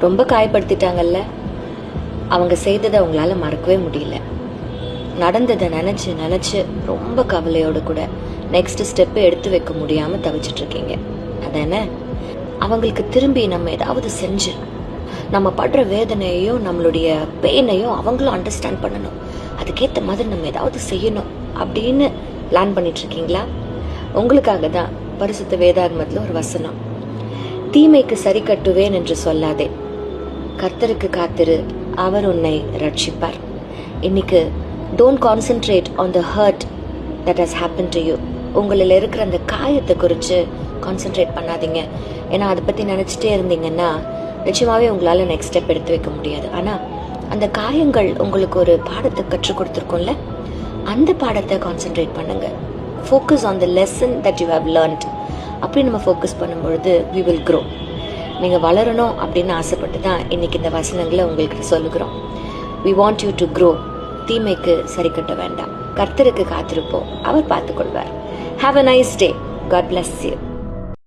ரொம்ப காயப்படுத்திட்டாங்கல்ல. அவங்க செய்ததை அவங்களால மறக்கவே முடியல. நடந்ததை நினச்சி நினச்சி ரொம்ப கவலையோடு கூட நெக்ஸ்ட் ஸ்டெப்பு எடுத்து வைக்க முடியாமல் தவிச்சிட்டு இருக்கீங்க. அதானே? அவங்களுக்கு திரும்பி நம்ம ஏதாவது செஞ்சு நம்ம படுற வேதனையையும் நம்மளுடைய பெயினையும் அவங்களும் அண்டர்ஸ்டாண்ட் பண்ணணும். அதுக்கேற்ற மாதிரி நம்ம ஏதாவது செய்யணும் அப்படின்னு பிளான் பண்ணிட்டு இருக்கீங்களா? உங்களுக்காக தான் பரிசுத்த வேதாகமத்தில் ஒரு வசனம். தீமைக்கு சரி கட்டுவேன் என்று சொல்லாதே. கர்த்தருக்கு காத்திரு அவர் உன்னை ரட்சிப்பார். இன்னைக்கு don't concentrate on the hurt that has happen to you உங்களில் இருக்கிற அந்த காயத்தை குறித்து கான்சென்ட்ரேட் பண்ணாதீங்க. ஏன்னா அதை பற்றி நினச்சிட்டே இருந்தீங்கன்னா நிச்சயமாகவே உங்களால் நெக்ஸ்ட் ஸ்டெப் எடுத்து வைக்க முடியாது. ஆனால் அந்த காயங்கள் உங்களுக்கு ஒரு பாடத்தை கற்றுக் கொடுத்துருக்கோம்ல? அந்த பாடத்தை கான்சென்ட்ரேட் பண்ணுங்க. Focus on the lesson that you have learnt அப்படி நம்ம ஃபோக்கஸ் பண்ணும்பொழுது வி வில் க்ரோ நீங்கள் வளரணும் அப்படின்னு ஆசைப்பட்டு தான் இன்னைக்கு இந்த வசனங்களை உங்களுக்கு சொல்லுகிறோம். We want you to grow தீமைக்கு சரி கட்ட வேண்டாம். கர்த்தருக்கு காத்திருப்போம். அவர் பார்த்துக்கொள்வார். Have a nice day God bless you